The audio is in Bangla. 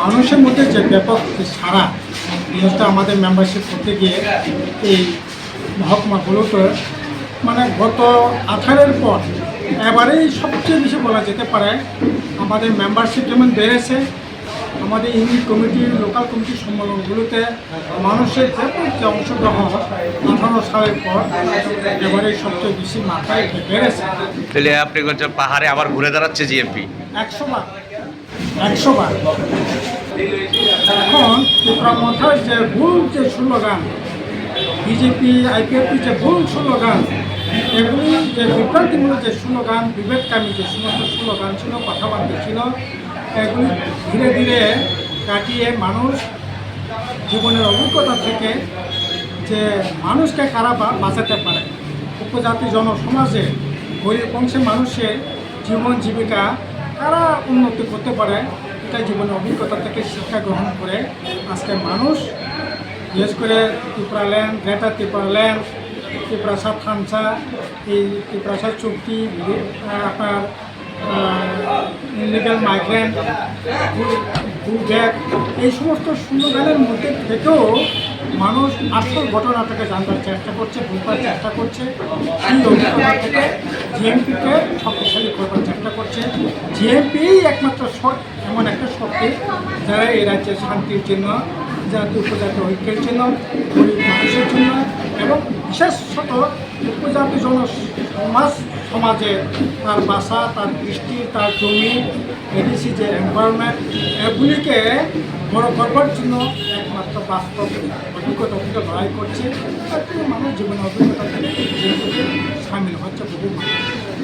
মানুষের মধ্যে যে ব্যাপক সারা জিনিসটা আমাদের মেম্বারশিপ করতে গিয়ে এই মহকুমাগুলোতে মানে গত আঠারোর পর এবারেই সবচেয়ে বেশি বলা যেতে পারে আমাদের মেম্বারশিপ যেমন বেড়েছে আমাদের ইউনিট কমিটি লোকাল কমিটি সম্মেলনগুলোতে মানুষের যে অংশগ্রহণ আঠারো সালের পর এবারে সবচেয়ে বেশি মাথায় বেড়েছে। তাহলে আপনি পাহাড়ে আবার ঘুরে দাঁড়াচ্ছে জিএমপি একশো বার। একশো বার। এখন ত্রিপুরামথার যে ভুল যে স্লোগান বিজেপি আইপিএফপি যে ভুল স্লোগান, এগুলি যে বিভ্রান্তিমূলক যে স্লোগান, বিভেদকামী যে সমস্ত স্লোগান ছিল, কথাবার্তা ছিল, এগুলি ধীরে ধীরে কাটিয়ে মানুষ জীবনের অভিজ্ঞতা থেকে যে মানুষকে কারা বাঁচাতে পারে। উপজাতি জনসমাজে গরিব অংশের মানুষের জীবন জীবিকা কারা উন্নতি করতে পারে এটা জীবনের অভিজ্ঞতা থেকে শিক্ষা গ্রহণ করে আজকে মানুষ, বিশেষ করে Tripura land, greater Tripura land ত্রিপুরাসাদ খামসা এই ত্রিপুরাসাদ চুক্তি, আপনার ইলিগাল মাইগ্রেন্ট এই সমস্ত স্লোগানের মধ্যে থেকেও মানুষ আসল ঘটনাটাকে জানবার চেষ্টা করছে, বুঝবার চেষ্টা করছে, সেই অভিজ্ঞতা থেকে জিএমপিকে শক্তিশালী করবার চেষ্টা করছে জিএমপি একমাত্র এমন একটা শক্তি যারা এই রাজ্যের শান্তির জন্য জাতি উপজাতি ঐক্যের জন্য, গরিব মানুষের জন্য এবং বিশেষত উপজাতি জন সমাজ, সমাজে তার বাসা, তার কৃষ্টি, তার জমি, এডিসি যে এনভায়রনমেন্ট এগুলিকে বড় করবার জন্য একমাত্র বাস্তব অভিজ্ঞতা থেকে লড়াই করছে। তার জন্য মানুষ জীবনে অভিজ্ঞতা সামিল হচ্ছে বহু